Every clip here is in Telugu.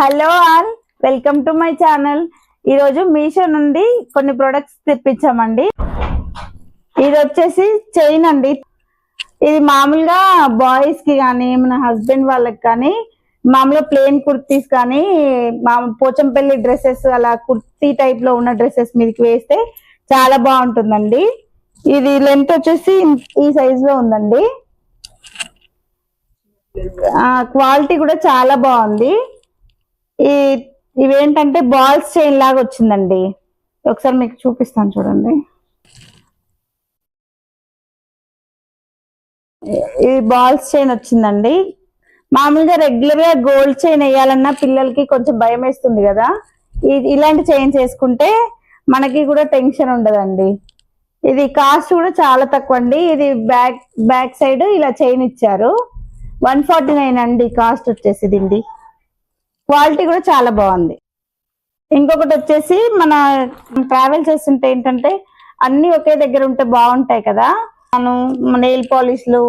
Hello all welcome to my channel ఈరోజు మీషో నుండి కొన్ని ప్రొడక్ట్స్ తెప్పించామండి. ఇది వచ్చేసి చైన్ అండి. ఇది మామూలుగా బాయ్స్కి కానీ మన హస్బెండ్ వాళ్ళకి కానీ మామూలుగా ప్లేన్ కుర్తీస్ కానీ మామూలు పోచంపల్లి డ్రెస్సెస్ అలా కుర్తీ టైప్లో ఉన్న డ్రెస్సెస్ మీదకి వేస్తే చాలా బాగుంటుందండి. ఇది లెంత్ వచ్చేసి ఈ సైజ్లో ఉందండి. క్వాలిటీ కూడా చాలా బాగుంది. ఈ ఇవేంటంటే బాల్స్ చైన్ లాగా వచ్చిందండి. ఒకసారి మీకు చూపిస్తాను చూడండి. ఇది బాల్స్ చైన్ వచ్చిందండి. మామూలుగా రెగ్యులర్గా గోల్డ్ చైన్ వేయాలన్నా పిల్లలకి కొంచెం భయం వేస్తుంది కదా. ఇది ఇలాంటి చైన్ చేసుకుంటే మనకి కూడా టెన్షన్ ఉండదండి. ఇది కాస్ట్ కూడా చాలా తక్కువ అండి ఇది బ్యాక్ బ్యాక్ సైడ్ ఇలా చైన్ ఇచ్చారు. వన్ ఫార్టీ నైన్ అండి కాస్ట్ వచ్చేసి దీనిది క్వాలిటీ కూడా చాలా బాగుంది. ఇంకొకటి వచ్చేసి మన ట్రావెల్ చేస్తుంటే ఏంటంటే అన్ని ఒకే దగ్గర ఉంటే బాగుంటాయి కదా. మనం నెయిల్ పాలిష్లు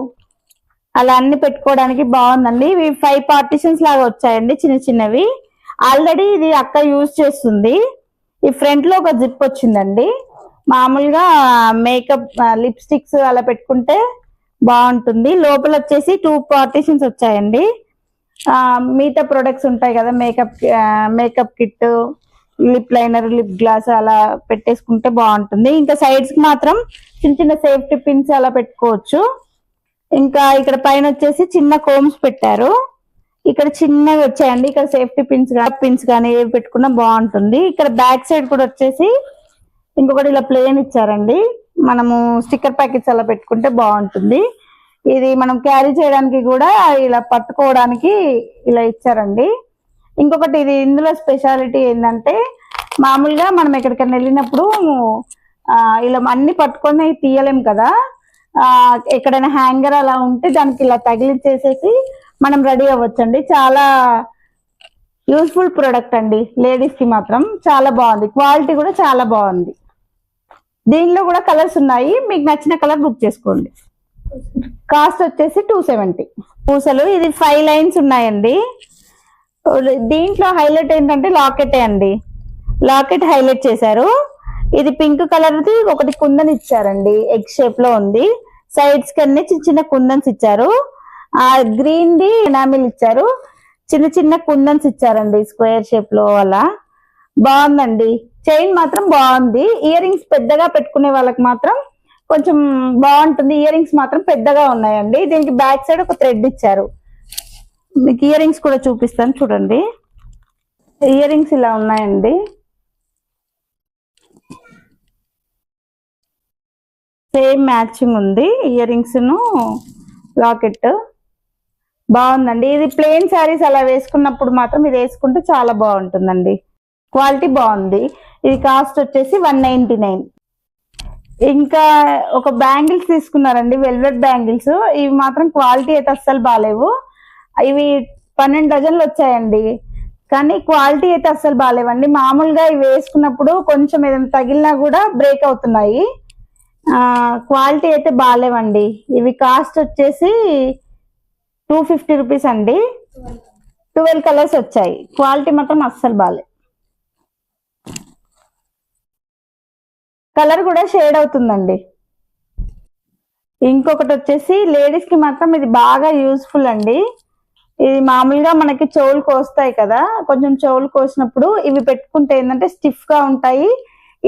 అలా అన్ని పెట్టుకోవడానికి బాగుందండి. ఇవి ఫైవ్ పార్టిషన్స్ లాగా వచ్చాయండి చిన్న చిన్నవి. ఆల్రెడీ ఇది అక్క యూజ్ చేస్తుంది. ఈ ఫ్రంట్లో ఒక జిప్ వచ్చిందండి. మామూలుగా మేకప్ లిప్స్టిక్స్ అలా పెట్టుకుంటే బాగుంటుంది. లోపల వచ్చేసి టూ పార్టిషన్స్ వచ్చాయండి. మిగతా ప్రొడక్ట్స్ ఉంటాయి కదా makeup makeup kit lip liner lip gloss అలా పెట్టేసుకుంటే బాగుంటుంది. ఇంకా సైడ్స్కి మాత్రం చిన్న చిన్న సేఫ్టీ పిన్స్ అలా పెట్టుకోవచ్చు. ఇంకా ఇక్కడ పైన వచ్చేసి చిన్న కోమ్స్ పెట్టారు. ఇక్కడ చిన్నవి వచ్చాయండి. ఇక్కడ సేఫ్టీ పిన్స్ పిన్స్ కానీ ఏవి పెట్టుకున్నా బాగుంటుంది. ఇక్కడ బ్యాక్ సైడ్ కూడా వచ్చేసి ఇంకొకటి ఇలా ప్లేన్ ఇచ్చారండి. మనము స్టిక్కర్ ప్యాకెట్స్ అలా పెట్టుకుంటే బాగుంటుంది. ఇది మనం క్యారీ చేయడానికి కూడా ఇలా పట్టుకోవడానికి ఇలా ఇచ్చారండి. ఇంకొకటి ఇది ఇందులో స్పెషాలిటీ ఏంటంటే మామూలుగా మనం ఎక్కడికైనా వెళ్ళినప్పుడు ఇలా అన్ని పట్టుకొని తీయలేం కదా. ఎక్కడైనా హ్యాంగర్ అలా ఉంటే దానికి ఇలా తగిలించేసేసి మనం రెడీ అవ్వచ్చండి. చాలా యూస్ఫుల్ ప్రోడక్ట్ అండి లేడీస్కి మాత్రం చాలా బాగుంది. క్వాలిటీ కూడా చాలా బాగుంది. దీనిలో కూడా కలర్స్ ఉన్నాయి. మీకు నచ్చిన కలర్ బుక్ చేసుకోండి. కాస్ట్ వచ్చేసి టూ సెవెంటీ పూసలు ఇది ఫైవ్ లైన్స్ ఉన్నాయండి. దీంట్లో హైలైట్ ఏంటంటే లాకెట్ అండి. లాకెట్ హైలైట్ చేశారు. ఇది పింక్ కలర్ది ఒకటి కుందన్ ఇచ్చారండి. ఎగ్ షేప్లో ఉంది. సైడ్స్ కన్నీ చిన్న చిన్న కుందన్స్ ఇచ్చారు. ఆ గ్రీన్ ది ఎనామిల్ ఇచ్చారు. చిన్న చిన్న కుందన్స్ ఇచ్చారండి స్క్వేర్ షేప్లో అలా. బాగుందండి. చైన్ మాత్రం బాగుంది. ఇయర్ రింగ్స్ పెద్దగా పెట్టుకునే వాళ్ళకి మాత్రం కొంచెం బాగుంటుంది. ఇయర్ రింగ్స్ మాత్రం పెద్దగా ఉన్నాయండి. దీనికి బ్యాక్ సైడ్ ఒక థ్రెడ్ ఇచ్చారు. మీకు ఇయర్ రింగ్స్ కూడా చూపిస్తాను చూడండి. ఇయర్ రింగ్స్ ఇలా ఉన్నాయండి. సేమ్ మ్యాచింగ్ ఉంది. ఇయర్ రింగ్స్ను లాకెట్ బాగుందండి. ఇది ప్లెయిన్ శారీస్ అలా వేసుకున్నప్పుడు మాత్రం ఇది వేసుకుంటే చాలా బాగుంటుందండి. క్వాలిటీ బాగుంది. ఇది కాస్ట్ వచ్చేసి వన్ నైన్టీ నైన్ ఇంకా ఒక బ్యాంగిల్స్ తీసుకున్నారండి వెల్వెట్ బ్యాంగిల్స్. ఇవి మాత్రం క్వాలిటీ అయితే అస్సలు బాగాలేవు ఇవి పన్నెండు డజన్లు వచ్చాయండి. కానీ క్వాలిటీ అయితే అస్సలు బాగాలేవండి మామూలుగా ఇవి వేసుకున్నప్పుడు కొంచెం ఏదైనా తగిలినా కూడా బ్రేక్ అవుతున్నాయి. క్వాలిటీ అయితే బాగాలేవండి ఇవి కాస్ట్ వచ్చేసి టూ ఫిఫ్టీ రూపీస్ అండి. ట్వెల్వ్ కలర్స్ వచ్చాయి. క్వాలిటీ మాత్రం అస్సలు బాగాలేదు కలర్ కూడా షేడ్ అవుతుందండి. ఇంకొకటి వచ్చేసి లేడీస్కి మాత్రం ఇది బాగా యూస్ఫుల్ అండి. ఇది మామూలుగా మనకి చెవులు కోస్తాయి కదా కొంచెం చెవులు కోసినప్పుడు ఇవి పెట్టుకుంటే ఏంటంటే స్టిఫ్గా ఉంటాయి.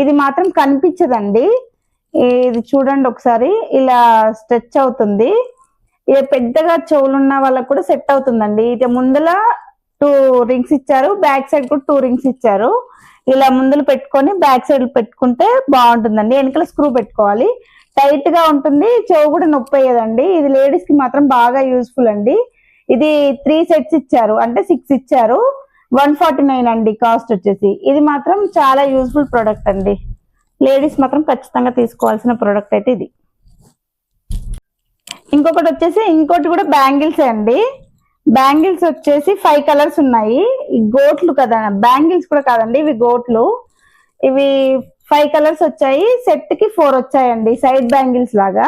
ఇది మాత్రం కనిపించదండి. ఇది చూడండి ఒకసారి ఇలా స్ట్రెచ్ అవుతుంది. ఇది పెద్దగా చెవులు ఉన్న వాళ్ళకు కూడా సెట్ అవుతుందండి. ఇది ముందల టూ రింగ్స్ ఇచ్చారు. బ్యాక్ సైడ్ కూడా టూ రింగ్స్ ఇచ్చారు. ఇలా ముందులు పెట్టుకొని బ్యాక్ సైడ్ పెట్టుకుంటే బాగుంటుందండి. వెనకాల స్క్రూ పెట్టుకోవాలి. టైట్గా ఉంటుంది. చెవు కూడా నొప్పి అయ్యేదండి. ఇది లేడీస్కి మాత్రం బాగా యూస్ఫుల్ అండి. ఇది త్రీ సెట్స్ ఇచ్చారు. అంటే సిక్స్ ఇచ్చారు. వన్ ఫార్టీ నైన్ అండి కాస్ట్ వచ్చేసి. ఇది మాత్రం చాలా యూస్ఫుల్ ప్రోడక్ట్ అండి. లేడీస్ మాత్రం ఖచ్చితంగా తీసుకోవాల్సిన ప్రోడక్ట్ అయితే ఇది. ఇంకొకటి వచ్చేసి ఇంకోటి కూడా బ్యాంగిల్స్ అండి. బ్యాంగిల్స్ వచ్చేసి ఫైవ్ కలర్స్ ఉన్నాయి. ఈ గోట్లు కదా బ్యాంగిల్స్ కూడా కాదండి ఇవి గోట్లు. ఇవి ఫైవ్ కలర్స్ వచ్చాయి. సెట్కి ఫోర్ వచ్చాయండి సైడ్ బ్యాంగిల్స్ లాగా.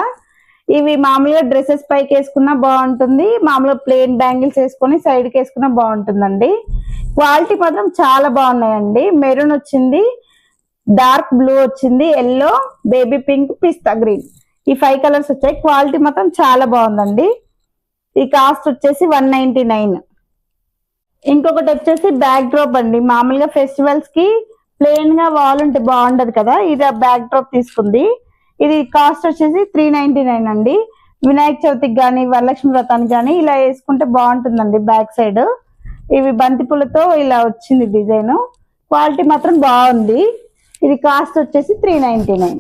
ఇవి మామూలుగా డ్రెస్సెస్ పైకి వేసుకున్నా బాగుంటుంది. మామూలుగా ప్లెయిన్ బ్యాంగిల్స్ వేసుకొని సైడ్కి వేసుకున్నా బాగుంటుందండి. క్వాలిటీ మాత్రం చాలా బాగున్నాయండి. మెరూన్ వచ్చింది డార్క్ బ్లూ వచ్చింది yellow baby pink pista green. ఈ ఫైవ్ కలర్స్ వచ్చాయి. క్వాలిటీ మాత్రం చాలా బాగుందండి. ఈ కాస్ట్ వచ్చేసి వన్ నైన్టీ నైన్. ఇంకొకటి వచ్చేసి బ్యాక్ డ్రాప్ అండి. మామూలుగా ఫెస్టివల్స్కి ప్లెయిన్గా వాల్ ఉంటే బాగుండదు కదా ఇది బ్యాక్ డ్రాప్ తీసుకుంది. ఇది కాస్ట్ వచ్చేసి త్రీ నైన్టీ నైన్ అండి. వినాయక చవితికి కానీ వరలక్ష్మి వ్రతానికి కానీ ఇలా వేసుకుంటే బాగుంటుందండి బ్యాక్ సైడ్ ఇవి బంతిపూలతో ఇలా వచ్చింది డిజైన్ క్వాలిటీ మాత్రం బాగుంది. ఇది కాస్ట్ వచ్చేసి త్రీ నైన్టీ నైన్